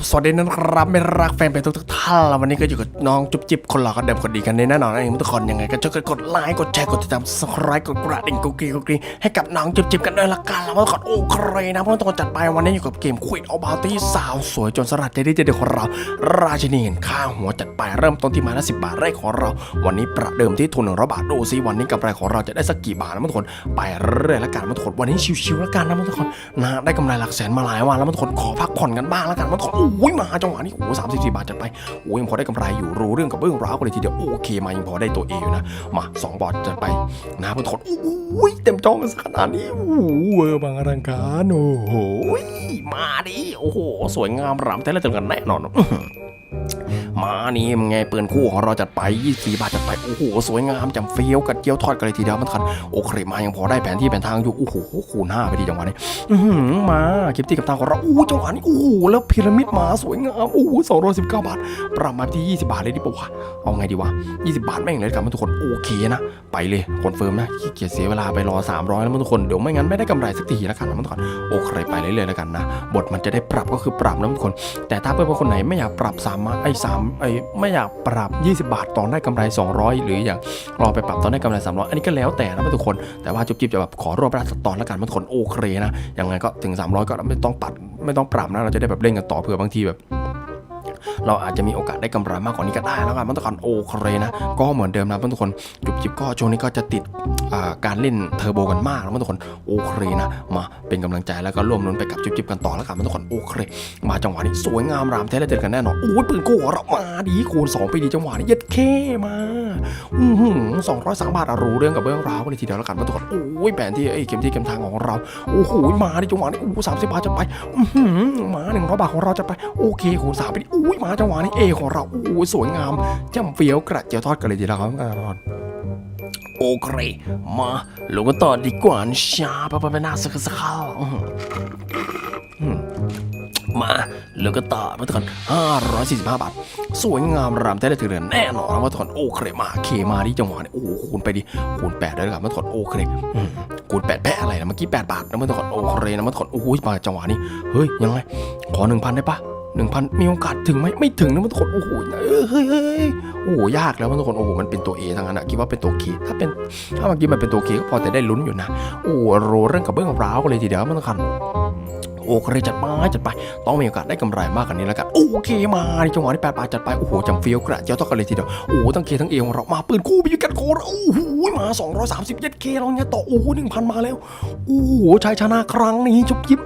บสวัสดีนะครับไม่รักแฟนเพลงทุกๆท่านแล้ววันนี้ก็อยู่กับน้องจุ๊บจิ๊บคนหล่อคนเดิมคนดีกันในแน่นอนนะทุกคนยังไงก็ช่วยกันกดไลค์กดแชร์กดติดตามสไครต์กดกระดิ่งกุ๊กกิ๊กกุ๊กกิ๊กให้กับน้องจุ๊บจิ๊บกันด้วยละกันแล้วกคนโอเคนะเพราะทุกคนจัดไปวันนี้อยู่กับเกมควิดเอาบาตี้สาวสวยจนสลัดใจดีใจดียวของเรา ราชินีเห็นข้าหัวจัดไปเริ่มต้นที่มาละสิบบาทแรกของเรา วันนี้ประเดิมที่ทุนหนึ่งร้อยบาทดูซิวันนี้กำไรของเราจะได้สักกี่บาทนะทุกคนไปเรื่อยละกันทุกคนวันนี้ชิวๆละกันนะทุกคนนะได้กำไรหลักแสนมาหลายวันแล้วทุกคนขอพักผ่อนกันบ้างละกันทุกคนอ้ยมาจังหวะนี้โอ้สามสิบสี่บาทจัดไปโอ้ยยังพอได้กำไรอยู่รู้เรื่องกับเบื้องราวกันเลยทีเดียวโอเคมายังพอได้ตัวเออยู่นะมาสองบาทจัดไปนะทุกคนโอ้ยเต็มจองกันขนาดนี้โอ้เวอร์บางอลังการโอ้โหมาดิโอ้โหสวยงามรำแต่ละเจอกันแน่นอน มานี่มันไงปืนคู่ของเราจัดไป 24 บาทจัดไปโอ้โหสวยงามจำเฟี้ยวกัดเกี๊ยวทอดกันเลยทีเดียวมันทันโอเคมายังพอได้แผนที่แผนทางอยู่โอ้โหคูณห้าไปดีจังหวะนี้มาคลิปที่กับทางของเราโอ้จังหวะนี้โอ้โหแล้วพีระมิดมาสวยงามโอ้โหสองร้อยสิบเก้าบาท ประมาณที่ 20 บาทเลยดิปะวะเอาไงดีวะ 20 บาทแม่งเลยกันทุกคนโอเคนะไปเลยคอนเฟิร์มนะขี้เกียจเสียเวลาไปรอ 300 แล้วมันทุกคนเดี๋ยวไม่งั้นไม่ได้กำไรสักทีแล้วกันนะมันทุกคนโอเคไปเรื่อยๆแล้วกันนะบทมันจะได้ปรับก็คือปรับนะทุกคน แต่ถ้าเพื่อนๆคนไหนไม่อยากปรับสามไอ้สามไอ้ไม่อยากปรับ 20 บาทตอนได้กำไร 200 หรืออยากรอไปปรับตอนได้กำไร 300 อันนี้ก็แล้วแต่นะทุกคนแต่ว่าจุ๊บจิ๊บจะแบบขอรวบรัดตอนแล้วกันมันทุกคนโอเคนะยังไงก็ถึง 300 ก็ไม่ต้องปัดไม่ต้องปรับนะเราจะได้แบบเล่นกันต่อเผื่อบางทีแบบเราอาจจะมีโอกาสได้กำไรมากกว่านี้ก็ได้แล้วกันมันทุกคนโอเคนะ ก็เหมือนเดิมนะทุกคนจุบจิบก็ช่วงนี้ก็จะติด การเล่นเทอร์โบกันมากแล้วทุกคนโอเคนะ มาเป็นกำลังใจแล้วก็ร่วมลุ้นไปกับจุบจิบกันต่อแล้วกันทุกคนโอเค มาจังหวะนี้สวยงามรามแท้เลยเจอกันแน่นอนโอ้ยปืนกู้ของเรามาดีคูณสองไปดีจังหวะนี้เย็ดเคมาอือหือสองร้อยสามบาทรู้เรื่องกับเรื่องราวกันเลยทีเดียวแล้วกันทุกคนโอ้ยแผนที่ไอ้เกมที่เกมทางของเราโอ้โหมาดิจังหวะนี้โอ้สามสิบบาทจะไปอื้อหือมาหนึ่งร้อยบาทของเราจะไปโอเคคูณสามไปดิอุ้ยมาจังหวะนี้เอของเราโอ้ยสวยงามจำเฟี้ยวกระเจียวทอดกันเลยทีเดียวครับกระทอด โอเค มาลงกันต่อดีกว่านะชาปะปะปะนาสักสักข้าวมมาลงกันต่อมาทุกคนห้าร้อยสี่สิบห้าบาท สวยงามรำแท้เลยถือเรือนแน่นอนนะมาทุกคนโอเคมาเคมาที่จังหวะนี้โอ้คูณไปดิคูณแปดได้เลยครับมาทุกคนโอเคคูณแปดแปะอะไรนะเมื่อกี้แปดบาทนะมาทุกคนโอเคนะมาทุกคนโอ้โหมาจังหวะนี้เฮ้ยยังไงขอหนึ่งพันได้ปะ หนึ่งพันมีโอกาสถึงไหมไม่ถึงนะมันทุกคนโอ้โหเฮ้ยเฮ้ยโอ้โหยากแล้วมันทุกคนโอ้โหมันเป็นตัว A ทั้งนั้นอะคิดว่าเป็นตัวเคถ้าเป็นถ้าเมื่อกี้มันเป็นตัวเคก็พอจะได้ลุ้นอยู่นะโอ้โหโรเรื่องกับเบื้องร้าวกันเลยทีเดียวมันทุกคน โอเคจัดไปจัดไป ต้องมีโอกาสได้กำไรมากกว่านี้แล้วกัน โอเคมาในจังหวะที่แปดบาจัดไป โอ้โหจำเฟี้ยวกระเจ้าต้องกันเลยทีเดียว โอ้โหทั้งเคทั้งเอของเรามาปืนคู่ไปยิงกันโคราโอ้โหมา230เย็ดเคเราเนี่ยต่อ โอ้โหหนึ่งพันมาแล้ว โอ้โหชัยชนะครั้งนี้จุบยิบ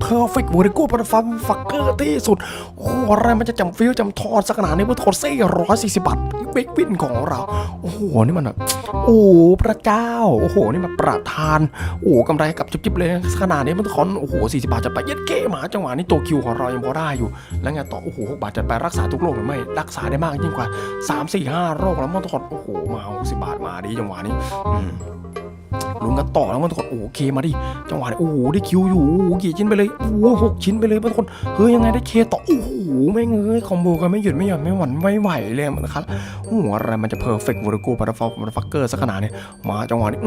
เพอร์เฟกต์เวอร์โก้ปรฟัมฟักเกอร์ที่สุด โอ้โหอะไรมันจะจำฟิลจำทอดสักขนาดนี้เพื่อทอดเซ่ร้อยสี่สิบบาทเบกวินของเรา โอ้โหนี่มันแบบโอ้พระเจ้า โอ้โหนี่มันประทาน โอ้กำไรกับจุบจิบเลยขนาดนี้มันคอนโอ้โหสี่สิบบาทจะไปเย็ดเก้หมาจังหวะนี้ตัวคิวของเรายังพอได้อยู่ แล้วไงต่อโอ้โหหกบาทจะไปรักษาทุกโรคหรือไม่รักษาได้มากยิ่งกว่าสามสี่ห้าโรคแล้วมันทอดโอ้โหมาหกสิบบาทมาดีจังหวะนี้ลุ้นกันต่อแล้วมันทุกคนโอเคมาดิจังหวะนี้โอ้โหได้คิวอยู่โอ้โหกี่ชิ้นไปเลยโอ้โหหกชิ้นไปเลยทุกคนเฮ้ยยังไงได้เคต่อโอ้โห ไม่เงยคอมโบกันไม่หยุดไม่หย่อนไม่หวั่นไม่ไหวเลยมันะครับโอ้โหอะไรมันจะเพอร์เฟกต์วอร์กูบัตฟอร์ฟักเกอร์สักขนาดนี้มาจังหวะนี้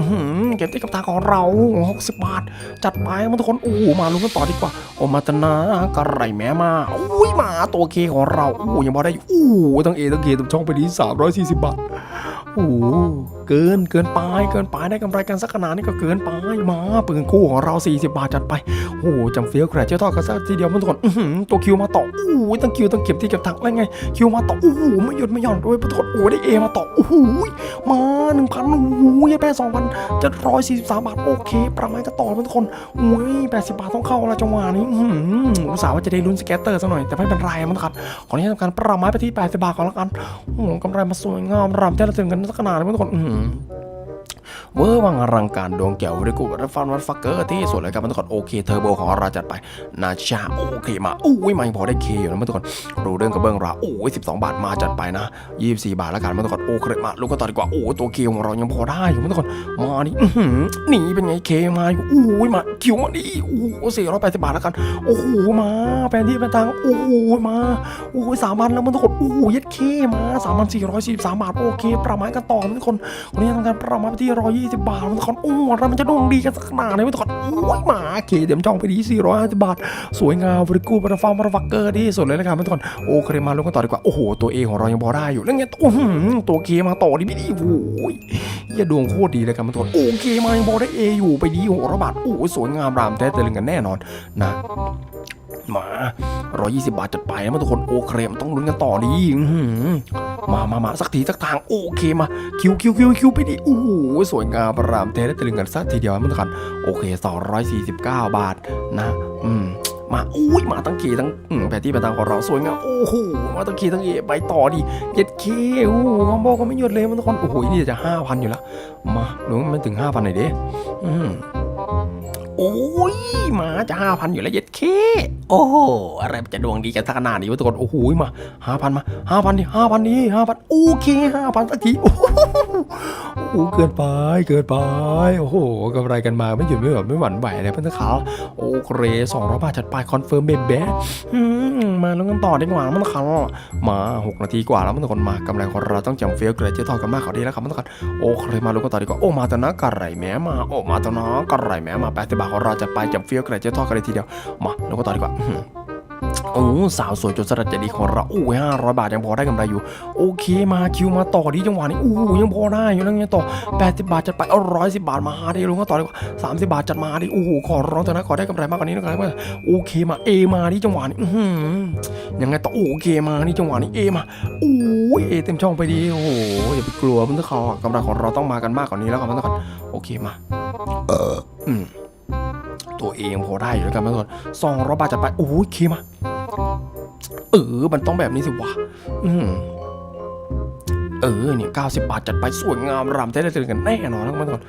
เก็บที่กับทาของเราหกสิบบาท จัดไปมันทุกคนโอ้มาลุ้นกันต่อดีกว่าโอมาตนากระไรแม่มาอุ้ยมาตัวเคของเราโอ้ยังพอได้อยู่โอ้โหตั้งเอตั้งเคตั้งช่องไปดีสามร้อยสี่สิบบาทโอ้เกินเกินไปเกินไปได้กำไรกันสักขนาดนี้ก็เกินไปมาปืนคู่ของเรา 40 บาทจัดไปโอ้โหจำเฟี้ยวแคร์เจ้าทอดกันสักทีเดียวมันทุกคนตัวคิวมาต่อโอ้ตั้งคิวตั้งเก็บที่เก็บถังอะไรไง คิวมาต่อโอ้โหไม่หยุดไม่หย่อนด้วยมันทุกคนโอ้ได้เอมาต่อโอ้มาหนึ่งพันโอ้ยังแพ้สองพันจะร้อยสี่สิบสามบาทโอเค ประมาณก็ต่อมันทุกคนโอ้ยแปดสิบบาทต้องเข้าแล้วจังหวะนี้อื้อหืออุตส่าห์ว่าจะได้ลุ้นสเก็ตเตอร์ซะหน่อยแต่ไม่เป็นไรมันครับขออนุญาตทำการประมาณไปที่80บาทก่อนละกันโอ้กำไรมาสวยงามรำแท้ละถึงกันสักขนาดเลยทุกคนอื้อหือ เวอร์วังอลังการดวงแก้วริกูรัฟันวัดฟักเกอร์ที่สุดเลยครับมันทุกคนโอเคเทอร์โบของเราจัดไปนาชาโอเคมาอุ้ยมาพอได้เคอยู่นะมันทุกคนรู้เรื่องกับเบื้องราวโอ้ยสิบสองบาทมาจัดไปนะยี่สิบสี่บาทแล้วกันมันทุกคนโอเคมาลูกก็ต่อดีกว่าโอ้ตัวเคของเรายังพอได้อยู่มันทุกคนมาดิหนีเป็นไงเคมาอยู่อุ้ยมาคิวมาดิโอ้สี่ร้อยแปดสิบบาทแล้วกันโอ้โหมาแผนที่เป็นทางโอ้โหมาโอ้ยสามพันแล้วมันทุกคนโอ้โหยัดเคมาสามพันสี่ร้อยสี่สิบสามบาทโอเคประมาณกันต่อมันทุกคนวันนี้ทำการประมาณไปที่ร้อยยี่สิบบาท มันทุกคนโอ้เรามันจะดวงดีกันสักขนาดไหนมันทุกคนอุ้ยหมาเคเต็มช่องไปดี450 บาท สวยงามบริกูบัตฟาร์มบัตฟักเกอร์ที่สุดเลยนะครับทุกคนโอเคมาลงกันต่อดีกว่า โอ้โห ตัวเอของเรายังพอได้อยู่แล้วไงตัวหืมตัวเคมาต่อดีไม่ดีโอ้ยอย่าดวงโคตรดีเลยครับทุกคนโอเคมายังพอได้เออยู่ไปดีโหระบาดโอ้ยสวยงามรามแท้แต่ลึงกันแน่นอนนะมา 120 บาทจัดไปนะทุกคนโอเคมันต้องลุ้นกันต่อดีอื มามามาสักทีสักทางโอเคมาคิวคิวคิวคิวไปดิโอ้โหสวยงามรามแท้และตะลึงกันสักทีเดียวนะทุกคนโอเค 249 บาทนะอืมมาอุ้ยมาทั้งขี่ทั้งแพทที่แพททางของเราสวยงามโอ้โหมาทั้งขี่ทั้งเอไปต่อดิเย็ดเคโอ้โหคอมโบก็ไม่หยุดเลยมันทุกคนโอ้โหนี่จะห้าพันอยู่แล้วมาหรือไม่ถึงห้าพันหน่อยดิอืม โอ้ยมาจะห้าพันอยู่แล้วเย็ดเค โอ้โหอะไรจะดวงดีกันขนาดนี้วะทุกคนโอ้โหมาห้าพันมาห้าพันดิห้าพันดิห้าพันโอเคห้าพันสักทีโอ้โหโอ้โหเกินไปเกินไปโอ้โหกำไรกันมาไม่หยุดไม่หย่อนไม่หวั่นไหวเลยเพื่อนขาโอเคสองร้อยบาทจัดไปคอนเฟิร์มเบเบ้มาแล้วกันต่อดีกว่ามันคันมา6นาทีกว่าแล้วมันทุกคนมากำไรของเราต้องจำเฟี้ยวเกรดเจทอกันมากกว่านี้แล้วครับมันทุกคนโอเคมาลงกันต่อดีกว่าโอ้มาตัวนะกระไรแม้มาโอ้มาตัวนะกระไรแม้มาแปดสิบบาทของเราจะไปจำเฟี้ยวกรดเจทอดกันเลยทีเดียว มาลงกันต่อดีกว่าอื้อหือโอ้สาวสวยจนสลัดจะดีของเราโอ้ห้าร้อยบาทยังพอได้กำไรอยู่ โอเคมาคิวมาต่อดีจังหวะนี้อู้ยังพอได้อยู่แล้วไงต่อแปดสิบบาทจัดไปเอาร้อยสิบบาทมาดิลงกันต่อดีกว่าสามสิบบาทจัดมาดิโอ้โหขอร้องเถอะนะขอได้กำไรมากกว่านี้นะครับโอเคมาเอมาที่จังหวะนี้ยังไงต่อโอเคมานี่จังหวะนี้เอมาโอ้ยเอเต็มช่องไปดีโอ้โหอย่าไปกลัวมันต้องเขาอกำลังของเราต้องมากันมากกว่านี้แล้วครับมันต้องโอเคมา เอออืม ตัวเองพอได้อยู่แล้วกันมันต้องสองร้อยบาทจะไปโอ้ยเคมาเออมันต้องแบบนี้สิวะอืมเออเนี่ยเก้าสิบบาทจัดไปสวยงามรำแท้ได้เจอกันแน่นอนแล้วมันต้อน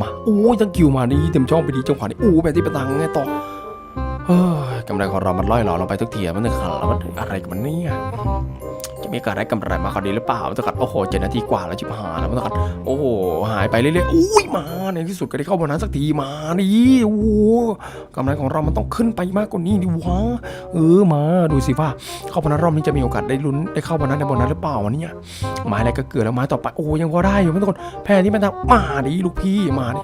มาโอ้ยตั้งคิวมาดีเต็มช่องไปดีจังหวะนี้โอ้แบบที่ประตังไงต่อ กำไรของเรามันล่อยหลอเราไปทุกทีมันถึงขาดแล้วมันอะไรกันมันเนี่ยจะมีการได้กำไรมาคราวนี้หรือเปล่ามันต้องกัดโอ้โหเจ็ดนาทีกว่าแล้วจิบหายแล้วมันต้องกัดโอ้โหหายไปเรื่อยๆอุ้ยมาในที่สุดก็ได้เข้าบนัสสักทีมาดิโอ้โหกำไรของเรามันต้องขึ้นไปมากกว่านี้ดิวะเออมาดูสิว่าเข้าบนัสรอบนี้จะมีโอกาสได้ลุ้นได้เข้าบนัสในบนัสหรือเปล่าวะเนี่ยไม้อะไรก็เกิดแล้วไม้ต่อไปโอ้ยังพอได้อยู่ไม่ต้องกดแพ้ที่มันทำมาดิลูกพี่มาดิ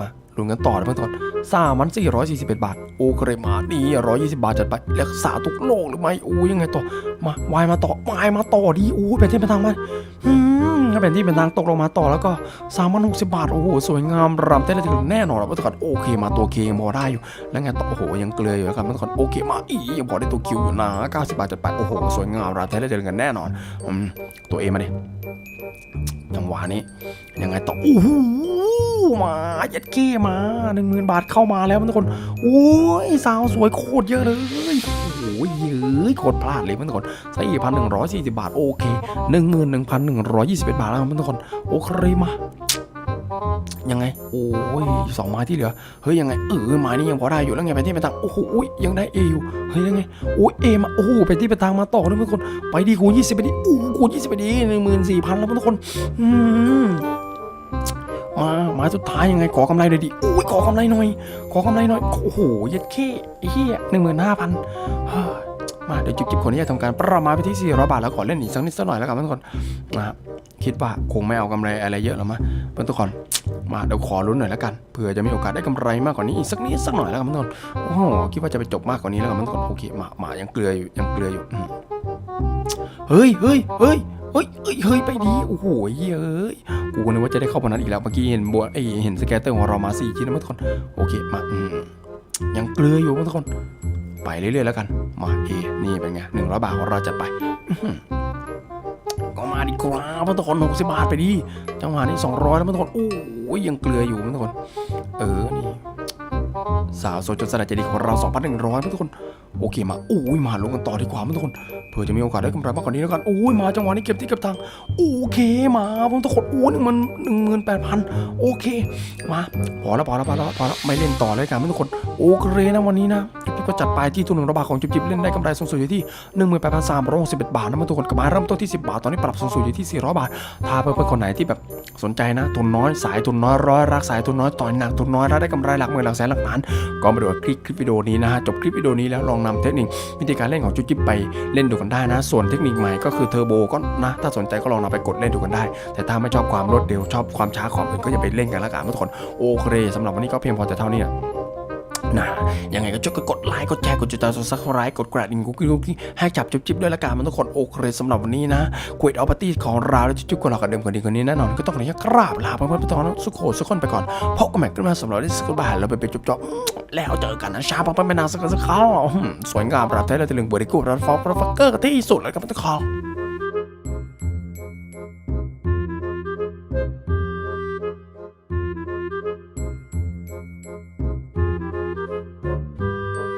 มา ลุ้นกันต่อนะเพื่อนๆสามพันสี่ร้อยสี่สิบเอ็ดบาท โอเคมาดีร้อยยี่สิบาทจัดไปรักษาทุกโรคหรือไม่โอ้ยังไงต่อ มาวายมาต่อวายมาต่อดีโอ้เป็นที่เป็นทางมาอืมถ้าเป็นที่เป็นทางตกลงมาต่อแล้วก็สามพันหกสิบาท โอ้โห สวยงามรำเต้นได้ถึงแน่นอนแล้วเมื่อก่อนโอเคมาตัวเคยังพอได้อยู่ แล้วไงต่อ โอ้โห ยังเกลืออยู่แล้วกันเมื่อก่อนโอเคมาอียังพอได้ตัวคิวอยู่นะเก้าสิบาทจัดไป โอ้โห สวยงามรำเต้นได้ถึงกันแน่นอนอืมตัวเอมาดิ จังหวะนี้ ยังไงต่อโอ้โหมาเย็ดเก้มาหนึ่งหมื่นบาทเข้ามาแล้วทุกคนโอ้ยสาวสวยโคตรเยอะเลยโอ้ยเย้ยโคตรพลาดเลยทุกคนสี่พันหนึ่งร้อยสี่สิบบาทโอเคหนึ่งหมื่นหนึ่งพันหนึ่งร้อยยี่สิบเอ็ดบาทแล้วทุกคนโอเคมา ยังไง โอ้ยสองไม้ที่เหลือ เฮ้ยยังไง เออไม้นี้ยังพอได้อยู่แล้วไงไปที่ไปทาง โอ้โหยยังได้เออยู่ เฮ้ยยังไง โอ้ยเอมา โอ้โหไปที่ไปทางมาต่อเลยทุกคน ไปดีคูณยี่สิบไปดีโอ้คูณยี่สิบไปดีหนึ่งหมื่นสี่พันแล้วทุกคน อืมมาหมายสุดท้ายยังไงขอกำไรเลยดิอุ้ยขอกำไรหน่อย ขอกำไรหน่อย โอ้โหเย็ดเข้ไอ้เหี้ยหนึ่งหมื่นห้าพันมาเดี๋ยวจุบจิบคนนี้จะทำการประมาณไปที่สี่ร้อยบาทแล้วขอเล่นอีกสักนิดสักหน่อยแล้วกันทุกคนนะครับคิดว่าคงไม่เอากำไรอะไรเยอะหรอกมั้งทุกคน มาเดี๋ยวขอลุ้นหน่อยแล้วกันเผื่อจะมีโอกาสได้กำไรมากกว่านี้อีกสักนิดสักหน่อยแล้วกันทุกคนโอ้โหคิดว่าจะไปจบมากกว่านี้แล้วกันทุกคนโอเคมามายังเกลืออยู่ยังเกลืออยู่เฮ้ยเฮ้ยเฮ้ยเฮ้ยเฮ้ยเฮ้ยไปดีโอ้โหเฮ้ยกูนึกว่าจะได้เข้าบนนั้นอีกแล้วเมื่อกี้เห็นบัวไอเห็นสแกตเตอร์ของเรามาสี่ชิ้นนะทุกคนโอเคมาอืมยังเกลืออยู่ทุกคน ไปเรื่อยๆแล้วกัน มาเอนี่เป็นไงหนึ่งร้อยบาทของเราจะไป เอหือก็มาดีกว่าทุกคนหกสิบบาทไปดีจังหวะนี้สองร้อยแล้วทุกคนโอ้ยยังเกลืออยู่ทุกคน เออนี่สาวโซจนสลัดเจดีของเรา2,100ทุกคนโอเคมาโอ้ยมาลงกันต่อดีกว่าทุกคนเผื่อจะมีโอกาสได้กำไรมากกว่านี้แล้วกันโอ้ยมาจังหวะนี้เก็บที่เก็บตังโอเคมาผมทุกคนโอ้หนึ่งมันหนึ่งหมื่นแปดพันโอเคมาพอแล้วพอแล้วพอแล้วพอแล้วไม่เล่นต่อเลยกันทุกคนโอเคนะวันนี้นะ ก็จัดไปที่ทุนหนึ่งร้อยบาทของจุ๊บจิ๊บเล่นได้กำไรสูงสุดอยู่ที่หนึ่งหมื่นแปดพันสามร้อยหกสิบเอ็ดบาทนะมันทุกคนกำไรเริ่มต้นที่สิบบาท ตอนนี้ปรับสูงสุดอยู่ที่สี่ร้อยบาท ถ้าเพื่อนๆคนไหนที่แบบสนใจนะ ทุนน้อยสายทุนน้อยร้อยรักสายทุนน้อยต่อยหนักทุนน้อยแล้วได้กำไรหลักหมื่นหลักแสนหลักล้านก็มาดูคลิปคลิปวิดีโอนี้นะฮะจบคลิปวิดีโอนี้แล้วลองนำเทคนิควิธีการเล่นของจุ๊บจิ๊บไปเล่นดูกันได้นะ ส่วนเทคนิคใหม่ก็คือเทอร์โบก็นะถ้าสนใจก็ลองนำไปกดเล่นดูกันได้ แต่ถ้าไม่ชอบความรวดเร็วชอบความช้าของอื่นก็อย่าไปเล่นกันละกันทุกคนโอเคสำหรับวันนี้ก็เพียงพอแต่เท่านี้ นะยังไงก็ช่วยกดไลค์กดแชร์กดติดตามซับสไครต์กดกระดิ่งกุ๊กกุ๊กให้จับจุ๊บจิ๊บด้วยละกันมันทุกคนโอเคสำหรับวันนี้นะคุยเอาปาร์ตี้ของเราและจุ๊บคนเรากันเดิมคนดีคนนี้แน่นอนก็ต้องขออนุญาตกราบลาเพื่อนๆไปตอนสุขโขสุขคนไปก่อนพบกันใหม่ขึ้นมาสำหรับที่สกุลบาทเราไปเป็นจุ๊บจ๊อบแล้วเจอกันนะชาปังปังเป็นางสักสักข้าวสวยงามประทับใจเลยตะลึงบริกูรันฟอกรันฟักเกอร์ที่สุดเลยครับทุกคน